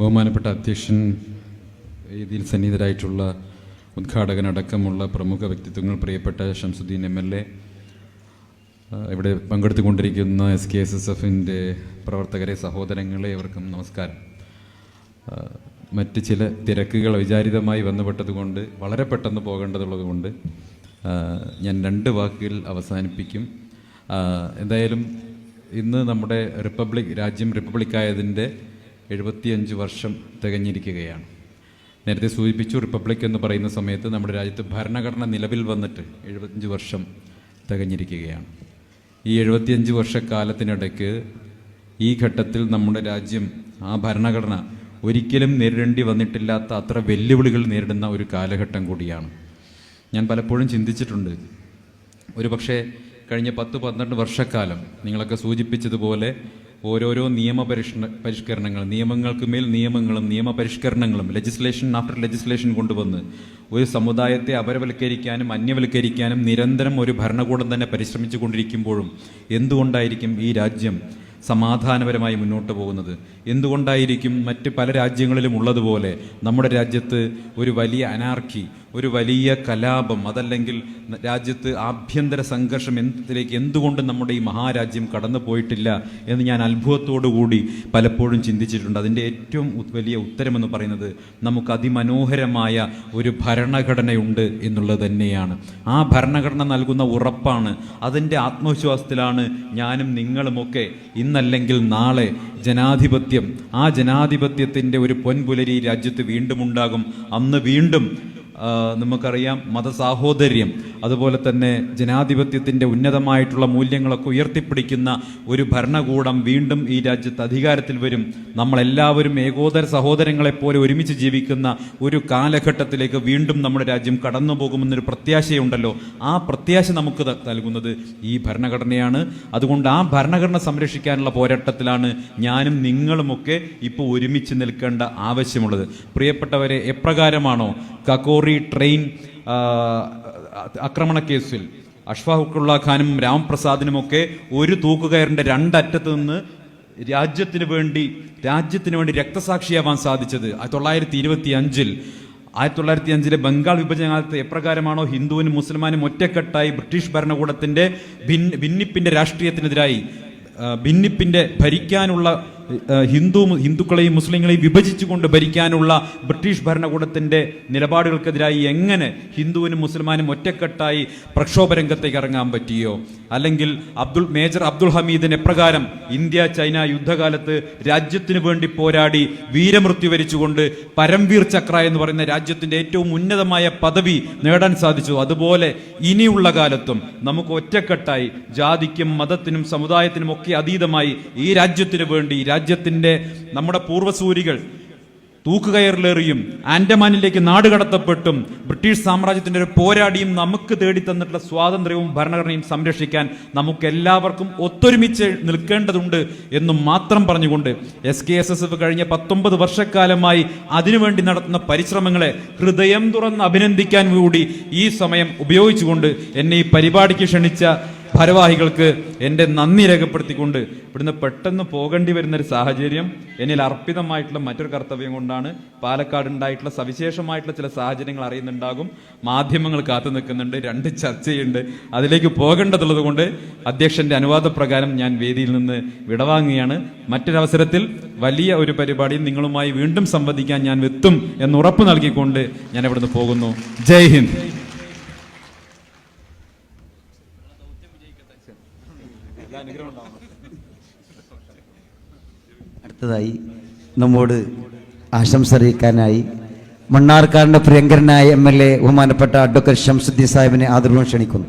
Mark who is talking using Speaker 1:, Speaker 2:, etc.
Speaker 1: ബഹുമാനപ്പെട്ട അധ്യക്ഷൻ ഇതിൽ സന്നിഹിതരായിട്ടുള്ള ഉദ്ഘാടകനടക്കമുള്ള പ്രമുഖ വ്യക്തിത്വങ്ങൾ പ്രിയപ്പെട്ട ഷംസുദ്ദീൻ എം എൽ എ ഇവിടെ പങ്കെടുത്തുകൊണ്ടിരിക്കുന്ന എസ് കെ എസ് എസ് എഫിന്റെ പ്രവർത്തകരെ സഹോദരങ്ങളെ അവർക്കും നമസ്കാരം. മറ്റ് ചില തിരക്കുകൾ വിചാരിതമായി ബന്ധപ്പെട്ടതുകൊണ്ട് വളരെ പെട്ടെന്ന് പോകേണ്ടതുള്ളതുകൊണ്ട് ഞാൻ രണ്ട് വാക്കുകൾ അവസാനിപ്പിക്കും. എന്തായാലും ഇന്ന് നമ്മുടെ റിപ്പബ്ലിക് രാജ്യം റിപ്പബ്ലിക്കായതിന്റെ എഴുപത്തിയഞ്ച് വർഷം തികഞ്ഞിരിക്കുകയാണ്. നേരത്തെ സൂചിപ്പിച്ചു റിപ്പബ്ലിക് എന്ന് പറയുന്ന സമയത്ത് നമ്മുടെ രാജ്യത്ത് ഭരണഘടന നിലവിൽ വന്നിട്ട് എഴുപത്തഞ്ച് വർഷം തികഞ്ഞിരിക്കുകയാണ്. ഈ എഴുപത്തിയഞ്ച് വർഷക്കാലത്തിനിടയ്ക്ക് ഈ ഘട്ടത്തിൽ നമ്മുടെ രാജ്യം ആ ഭരണഘടന ഒരിക്കലും നേരിടേണ്ടി വന്നിട്ടില്ലാത്ത അത്ര വെല്ലുവിളികൾ നേരിടുന്ന ഒരു കാലഘട്ടം കൂടിയാണ്. ഞാൻ പലപ്പോഴും ചിന്തിച്ചിട്ടുണ്ട് ഒരു പക്ഷേ കഴിഞ്ഞ പത്ത് പന്ത്രണ്ട് വർഷക്കാലം നിങ്ങളൊക്കെ സൂചിപ്പിച്ചതുപോലെ ഓരോരോ നിയമ പരിഷ്കരണങ്ങൾ നിയമങ്ങൾക്ക് മേൽ നിയമങ്ങളും നിയമപരിഷ്കരണങ്ങളും ലെജിസ്ലേഷൻ ആഫ്റ്റർ ലെജിസ്ലേഷൻ കൊണ്ടുവന്ന് ഒരു സമുദായത്തെ അപരവൽക്കരിക്കാനും അന്യവൽക്കരിക്കാനും നിരന്തരം ഒരു ഭരണകൂടം തന്നെ പരിശ്രമിച്ചു കൊണ്ടിരിക്കുമ്പോഴും എന്തുകൊണ്ടായിരിക്കും ഈ രാജ്യം സമാധാനപരമായി മുന്നോട്ട് പോകുന്നത്? എന്തുകൊണ്ടായിരിക്കും മറ്റ് പല രാജ്യങ്ങളിലും ഉള്ളതുപോലെ നമ്മുടെ രാജ്യത്ത് ഒരു വലിയ അനാർക്കി ഒരു വലിയ കലാപം അതല്ലെങ്കിൽ രാജ്യത്ത് ആഭ്യന്തര സംഘർഷം എന്തിലേക്ക് എന്തുകൊണ്ട് നമ്മുടെ ഈ മഹാരാജ്യം കടന്നു പോയിട്ടില്ല എന്ന് ഞാൻ അത്ഭുതത്തോടുകൂടി പലപ്പോഴും ചിന്തിച്ചിട്ടുണ്ട്. അതിന്റെ ഏറ്റവും വലിയ ഉത്തരമെന്ന് പറയുന്നത് നമുക്ക് അതിമനോഹരമായ ഒരു ഭരണഘടനയുണ്ട് എന്നുള്ളത് തന്നെയാണ്. ആ ഭരണഘടന നൽകുന്ന ഉറപ്പാണ്. അതിന്റെ ആത്മവിശ്വാസത്തിലാണ് ഞാനും നിങ്ങളുമൊക്കെ ഇന്നല്ലെങ്കിൽ നാളെ ജനാധിപത്യം. ആ ജനാധിപത്യത്തിന്റെ ഒരു പൊൻപുലരി രാജ്യത്ത് വീണ്ടും ഉണ്ടാകും അന്ന് വീണ്ടും നമുക്കറിയാം മതസാഹോദര്യം അതുപോലെ തന്നെ ജനാധിപത്യത്തിന്റെ ഉന്നതമായിട്ടുള്ള മൂല്യങ്ങളൊക്കെ ഉയർത്തിപ്പിടിക്കുന്ന ഒരു ഭരണകൂടം വീണ്ടും ഈ രാജ്യത്ത് അധികാരത്തിൽ വരും. നമ്മളെല്ലാവരും ഏകോദര സഹോദരങ്ങളെപ്പോലെ ഒരുമിച്ച് ജീവിക്കുന്ന ഒരു കാലഘട്ടത്തിലേക്ക് വീണ്ടും നമ്മുടെ രാജ്യം കടന്നു പോകുമെന്നൊരു പ്രത്യാശയുണ്ടല്ലോ. ആ പ്രത്യാശ നമുക്ക് നൽകുന്നത് ഈ ഭരണഘടനയാണ്. അതുകൊണ്ട് ആ ഭരണഘടന സംരക്ഷിക്കാനുള്ള പോരാട്ടത്തിലാണ് ഞാനും നിങ്ങളുമൊക്കെ ഇപ്പോൾ ഒരുമിച്ച് നിൽക്കേണ്ട ആവശ്യമുള്ളത്. പ്രിയപ്പെട്ടവരെ എപ്രകാരമാണോ? കക്കോറി ട്രെയിൻ ആക്രമണ കേസിൽ അഷ്ഫാഖുള്ള ഖാനും രാംപ്രസാദിനുമൊക്കെ ഒരു തൂക്കുകയറിന്റെ രണ്ടറ്റത്ത് നിന്ന് രാജ്യത്തിന് വേണ്ടി രാജ്യത്തിന് വേണ്ടി രക്തസാക്ഷിയാവാൻ സാധിച്ചത് ആയിരത്തി തൊള്ളായിരത്തി ഇരുപത്തി അഞ്ചിൽ ആയിരത്തി തൊള്ളായിരത്തി അഞ്ചിലെ ബംഗാൾ വിഭജനകാലത്ത് എപ്രകാരമാണോ ഹിന്ദുവിനും മുസ്ലിമാനും ഒറ്റക്കെട്ടായി ബ്രിട്ടീഷ് ഭരണകൂടത്തിന്റെ ഭിന്ന ഭിന്നിപ്പിന്റെ രാഷ്ട്രീയത്തിനെതിരായി ഭിന്നിപ്പിന്റെ ഭരിക്കാനുള്ള ഹിന്ദു ഹിന്ദുക്കളെയും മുസ്ലിങ്ങളെയും വിഭജിച്ചുകൊണ്ട് ഭരിക്കാനുള്ള ബ്രിട്ടീഷ് ഭരണകൂടത്തിന്റെ നിലപാടുകൾക്കെതിരായി എങ്ങനെ ഹിന്ദുവിനും മുസ്ലിമാനും ഒറ്റക്കെട്ടായി പ്രക്ഷോഭ രംഗത്തേക്ക് ഇറങ്ങാൻ പറ്റിയോ? അല്ലെങ്കിൽ അബ്ദുൾ മേജർ അബ്ദുൾ ഹമീദിന് എപ്രകാരം ഇന്ത്യ ചൈന യുദ്ധകാലത്ത് രാജ്യത്തിന് വേണ്ടി പോരാടി വീരമൃത്യു വരിച്ചുകൊണ്ട് പരംവീർ ചക്ര എന്ന് പറയുന്ന രാജ്യത്തിന്റെ ഏറ്റവും ഉന്നതമായ പദവി നേടാൻ സാധിച്ചു. അതുപോലെ ഇനിയുള്ള കാലത്തും നമുക്ക് ഒറ്റക്കെട്ടായി ജാതിക്കും മതത്തിനും സമുദായത്തിനും ഒക്കെ അതീതമായി ഈ രാജ്യത്തിന് വേണ്ടി രാജ്യത്തിന്റെ നമ്മുടെ പൂർവസൂരികൾ തൂക്കുകയറിലേറിയും. ആൻഡമാനിലേക്ക് നാടുകടത്തപ്പെട്ടും ബ്രിട്ടീഷ് സാമ്രാജ്യത്തിന്റെ ഒരു പോരാടിയും നമുക്ക് തേടി തന്നിട്ടുള്ള സ്വാതന്ത്ര്യവും ഭരണഘടനയും സംരക്ഷിക്കാൻ നമുക്ക് എല്ലാവർക്കും ഒത്തൊരുമിച്ച് നിൽക്കേണ്ടതുണ്ട് എന്നും മാത്രം പറഞ്ഞുകൊണ്ട് S K S S F കഴിഞ്ഞ പത്തൊമ്പത് വർഷക്കാലമായി അതിനുവേണ്ടി നടത്തുന്ന പരിശ്രമങ്ങളെ ഹൃദയം തുറന്ന് അഭിനന്ദിക്കാൻ കൂടി ഈ സമയം ഉപയോഗിച്ചുകൊണ്ട് എന്നെ ഈ പരിപാടിക്ക് ക്ഷണിച്ച ഭാരവാഹികൾക്ക് എന്റെ നന്ദി രേഖപ്പെടുത്തിക്കൊണ്ട് ഇവിടുന്ന് പെട്ടെന്ന് പോകേണ്ടി വരുന്ന ഒരു സാഹചര്യം എന്നിൽ അർപ്പിതമായിട്ടുള്ള മറ്റൊരു കർത്തവ്യം കൊണ്ടാണ് പാലക്കാട് ഉണ്ടായിട്ടുള്ള സവിശേഷമായിട്ടുള്ള ചില സാഹചര്യങ്ങൾ അറിയുന്നുണ്ടാകും. മാധ്യമങ്ങൾ കാത്തു നിൽക്കുന്നുണ്ട് രണ്ട് ചർച്ചയുണ്ട്. അതിലേക്ക് പോകേണ്ടതുള്ളത് കൊണ്ട് അധ്യക്ഷന്റെ അനുവാദപ്രകാരം ഞാൻ വേദിയിൽ നിന്ന് വിടവാങ്ങുകയാണ്. മറ്റൊരവസരത്തിൽ വലിയ ഒരു പരിപാടി നിങ്ങളുമായി വീണ്ടും സംവദിക്കാൻ ഞാൻ എത്തും എന്ന് ഉറപ്പ് നൽകിക്കൊണ്ട് ഞാൻ ഇവിടുന്ന് പോകുന്നു. ജയ് ഹിന്ദ്.
Speaker 2: അടുത്തതായി നമ്മോട് ആശംസ അറിയിക്കാനായി പ്രിയങ്കരനായ എം എൽ എ ബഹുമാനപ്പെട്ട അഡ്വക്കേറ്റ് ഷംസുദ്ദീൻ സാഹിബിനെ ആദരവും ക്ഷണിക്കുന്നു.